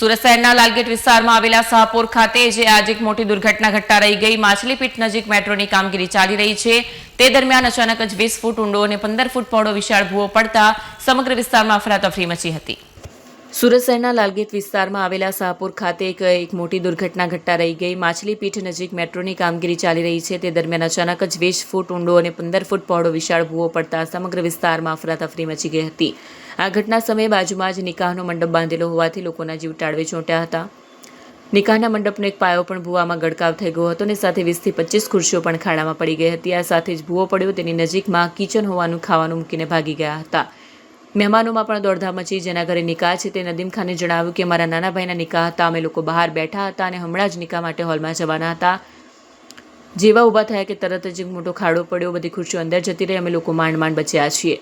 સુરત શહેરના લાલગેટ વિસ્તારમાં આવેલા શાહપુર ખાતે જે આજે એક મોટી દુર્ઘટના ઘટતા રહી ગઈ માછલીપીઠ નજીક મેટ્રોની કામગીરી ચાલી રહી છે. તે દરમિયાન અચાનક જ વીસ ફૂટ ઊંડો અને પંદર ફૂટ પહોળો વિશાળ ભૂવો પડતા સમગ્ર વિસ્તારમાં અફરાતફરી મચી હતી. સુરત શહેરના લાલગીત વિસ્તારમાં આવેલા શાહપુર ખાતે એક એક મોટી દુર્ઘટના ઘટતા રહી ગઈ. માછલીપીઠ નજીક મેટ્રોની કામગીરી ચાલી રહી છે. તે દરમિયાન અચાનક જ વીસ ફૂટ ઊંડો અને પંદર ફૂટ પહોળો વિશાળ ભૂવો પડતા સમગ્ર વિસ્તારમાં અફરાતફરી મચી ગઈ હતી. આ ઘટના સમયે બાજુમાં જ નિકાહનો મંડપ બાંધેલો હોવાથી લોકોના જીવ ટાળવે ચોંટ્યા હતા. નિકાહના મંડપનો એક પાયો પણ ભૂવામાં ગડકાવ થઈ ગયો હતો અને સાથે વીસથી પચીસ ખુરશીઓ પણ ખાડામાં પડી ગઈ હતી. આ સાથે જ ભૂવો પડ્યો. તેની નજીકમાં કિચન હોવાનું ખાવાનું મૂકીને ભાગી ગયા હતા. મહેમાનોમાં પણ દોડધામ મચી જેના ઘરે નિકાહ છે તે નદીમ ખાને જણાવ્યું કે મારા નાના ભાઈના નિકાહ હતા. અમે લોકો બહાર બેઠા હતા અને હમણાં જ નિકાહ માટે હોલમાં જવાના હતા. જેવા ઊભા થયા કે તરત જ એક મોટો ખાડો પડ્યો. બધી ખુરશીઓ અંદર જતી રહી. અમે લોકો માંડ માંડ બચ્યા છીએ.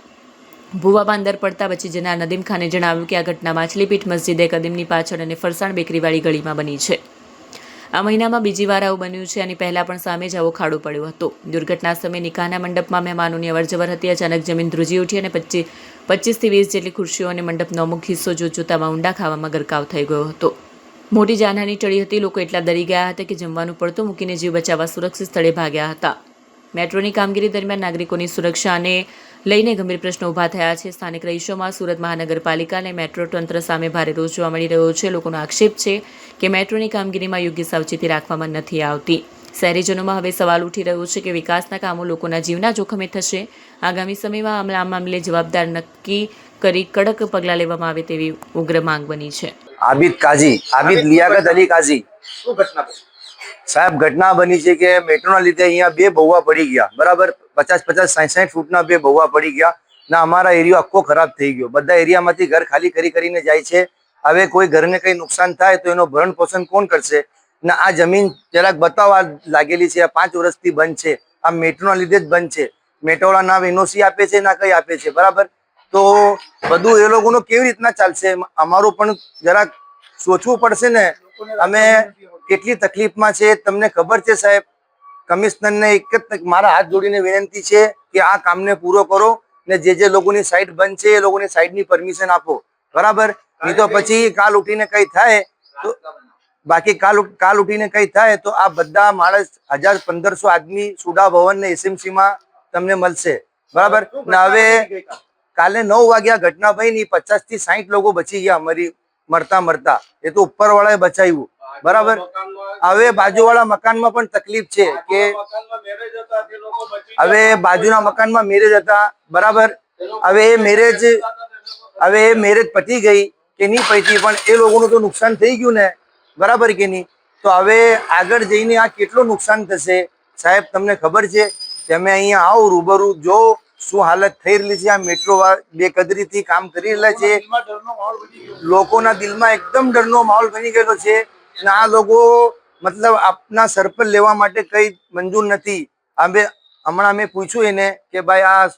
ભૂવામાં અંદર પડતા પછી જેના નદીમ ખાને જણાવ્યું કે આ ઘટના માછલીપીઠ મસ્જિદે કદીમની પાછળ અને ફરસાણ બેકરીવાળી ગળીમાં બની છે. આ મહિનામાં બીજી વાર આવું બન્યું છે અને પહેલાં પણ સામે જ આવો ખાડો પડ્યો હતો. દુર્ઘટના સમયે નિકાહના મંડપમાં મહેમાનોની અવરજવર હતી. અચાનક જમીન ધ્રુજી ઉઠી અને પચીસ પચીસથી વીસ જેટલી ખુરશીઓ અને મંડપનો અમુક હિસ્સો જોત જોતામાં ઊંડા ખાવામાં ગરકાવ થઈ ગયો હતો. મોટી જાનહાની ટળી હતી. લોકો એટલા ડરી ગયા હતા કે જમવાનું પડતું મૂકીને જીવ બચાવવા સુરક્ષિત સ્થળે ભાગ્યા હતા. મેટ્રોની કામગીરી દરમિયાન નાગરિકોની સુરક્ષાને લઈને ગંભીર પ્રશ્નો ઊભા થયા છે. સ્થાનિક રહીશોમાં સુરત મહાનગરપાલિકા અને મેટ્રો તંત્ર સામે ભારે રોષ જોવા મળી રહ્યો છે. લોકોનો આક્ષેપ છે કે મેટ્રોની કામગીરીમાં યોગ્ય સાવચેતી રાખવામાં નથી આવતી. શહેરીજનોમાં હવે સવાલ ઉઠી રહ્યો છે કે વિકાસના કામો લોકોના જીવના જોખમે થશે. આગામી સમયમાં આ મામલે જવાબદાર નક્કી કરી કડક પગલાં લેવામાં આવે તેવી ઉગ્ર માંગ બની છે. આબિદ કાઝી આબિદ લિયાકત અલી કાઝી. શું ઘટના? સાહેબ, ઘટના બની છે કે મેટ્રોના લીધે અહીંયા બે બહુવા પડી ગયા. બરાબર? પચાસ પચાસ સાઠ સાઠ ફૂટના બે બહુવા પડી ગયા. ના, અમારા એરિયો આખો ખરાબ થઈ ગયો. બધા એરિયામાંથી ઘર ખાલી કરી કરીને જાય છે. હવે કોઈ ઘરને કઈ નુકસાન થાય તો એનો ભરણ પોષણ કોણ કરશે? ના, આ જમીન જરાક બતાવવા લાગેલી છે. આ પાંચ વર્ષથી બંધ છે. આ મેટ્રોના લીધે જ બંધ છે. મેટ્રોવાળા ના એનઓસી આપે છે, ના કઈ આપે છે. બરાબર? તો બધું એ લોકોનું કેવી રીતના ચાલશે? અમારું પણ જરાક સોચવું પડશે ને. અમે કેટલી તકલીફમાં છે, તમને ખબર છે સાહેબ? કમિશનરને એક જ મારા હાથ જોડીને વિનંતી છે કે આ કામને પૂરો કરો ને જે જે લોકોની સાઈડ બંધ છે એ લોકોની સાઈડની પરમિશન આપો. બરાબર? નહીં તો પછી કાલ ઉઠીને કઈ થાય તો બાકી કાલ કાલ ઉઠીને કઈ થાય તો આ બધા માણસ હજાર પંદરસો આદમી સુડા ભવન ને એસએમસી માં તમને મળશે. બરાબર? ને હવે કાલે નવ વાગ્યા ઘટના ભાઈ ની પચાસથી સાહીઠ લોકો બચી ગયા અમારી મરતા મરતા. એ તો ઉપર વાળાએ બચાવ્યું. બરાબર? હવે બાજુવાળા મકાનમાં પણ તકલીફ છે કે હવે બાજુના મકાનમાં મેરેજ હતા બરાબર? હવે એ મેરેજ હવે એ મેરેજ પતી ગઈ કે નહીં પતી પણ એ લોકોનું તો નુકસાન થઈ ગયું ને? બરાબર કે નહીં? તો હવે આગળ જઈને આ કેટલું નુકસાન થશે? સાહેબ તમને ખબર છે તમે અહીંયા આવો રૂબરૂ જો શું હાલત થઈ રહેલી છે આ મેટ્રો બેકદરીથી કામ કરી રહેલા છે. લોકોના દિલમાં એકદમ ડરનો માહોલ બની ગયેલો છે. આ લોકો મતલબ આપના સર પર લેવા માટે કઈ મંજૂર નથી. અમે હમણાં મેં પૂછ્યું એને કે ભાઈ આ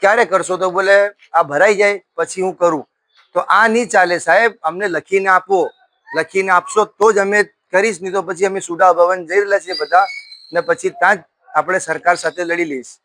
ક્યારે કરશો? તો બોલે, આ ભરાઈ જાય, પછી હું કરું. તો આ નહીં ચાલે સાહેબ, અમને લખીને આપો. લખીને આપશો તો જ અમે કરીશ, નહીં તો પછી અમે સુડા ભવન જઈ રહેલા છીએ બધા. ને પછી ત્યાં જ આપણે સરકાર સાથે લડી લઈશ.